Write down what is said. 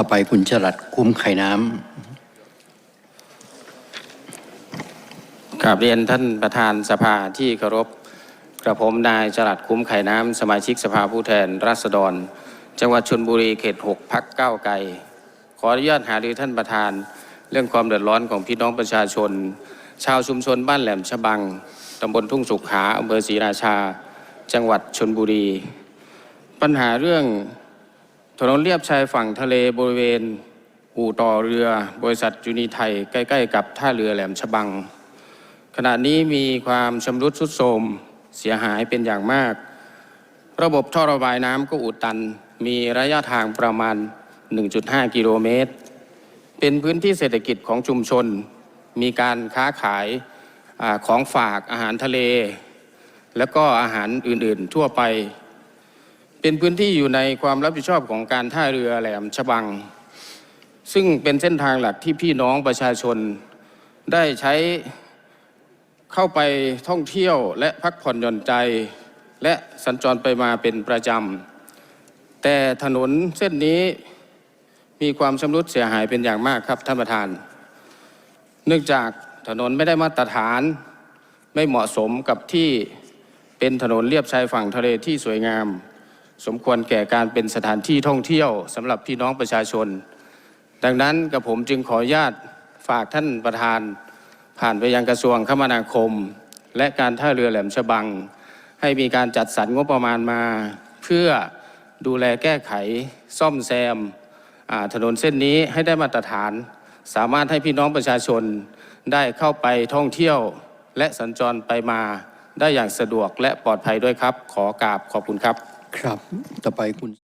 ต่อไปคุณจรัดคุ้มไข่น้ำกราบเรียนท่านประธานสภาที่เคารพกระผมนายจรัดคุ้มไข่น้ำสมาชิกสภาผู้แทนราษฎร จังหวัดชนบุรีเขต6พักเก้าไกลขออนุญาตหารือท่านประธาน เรื่องความเดือดร้อนของพี่น้องประชาชน ชาวชุมชนบ้านแหลมฉบังตำบลทุ่งสุขขาอำเภอศรีราชา จังหวัดชนบุรี ปัญหาเรื่อง ถนนเลียบชายฝั่งทะเลบริเวณ อู่ต่อเรือ บริษัทยูนีไทย ใกล้ ๆ กับท่าเรือแหลมฉบัง ขณะนี้มีความชำรุดทรุดโทรมเสียหายเป็นอย่างมาก ระบบท่อระบายน้ำก็อุดตัน มีระยะทางประมาณ 1.5 กิโลเมตร เป็นพื้นที่เศรษฐกิจของชุมชน มีการค้าขายอของฝากอาหารทะเล แล้วก็อาหารอื่น ๆ ทั่วไป เป็นพื้นที่อยู่ในความรับผิดชอบของการท่าเรือแหลมฉบัง ซึ่งเป็นเส้นทางหลักที่พี่น้องประชาชนได้ใช้เข้าไปท่องเที่ยวและพักผ่อนหย่อนใจ และสัญจรไปมาเป็นประจำ แต่ถนนเส้นนี้มีความชำรุดเสียหายเป็นอย่างมากครับท่านประธาน เนื่องจากถนนไม่ได้มาตรฐานไม่เหมาะสมกับที่เป็นถนนเลียบชายฝั่งทะเลที่สวยงาม สมควรแก่การเป็นสถานที่ท่องเที่ยวสำหรับพี่น้องประชาชน ดังนั้นกับผมจึงขออนุญาตฝากท่านประธาน ผ่านไปยังกระทรวงคมนาคม และการท่าเรือแหลมฉบัง ให้มีการจัดสรรงบประมาณมา เพื่อดูแลแก้ไขซ่อมแซมถนนเส้นนี้ให้ได้มาตรฐาน สามารถให้พี่น้องประชาชนได้เข้าไปท่องเที่ยวและสัญจรไปมาได้อย่างสะดวกและปลอดภัยด้วยครับ ขอกราบขอบคุณครับ ครับต่อไปคุณ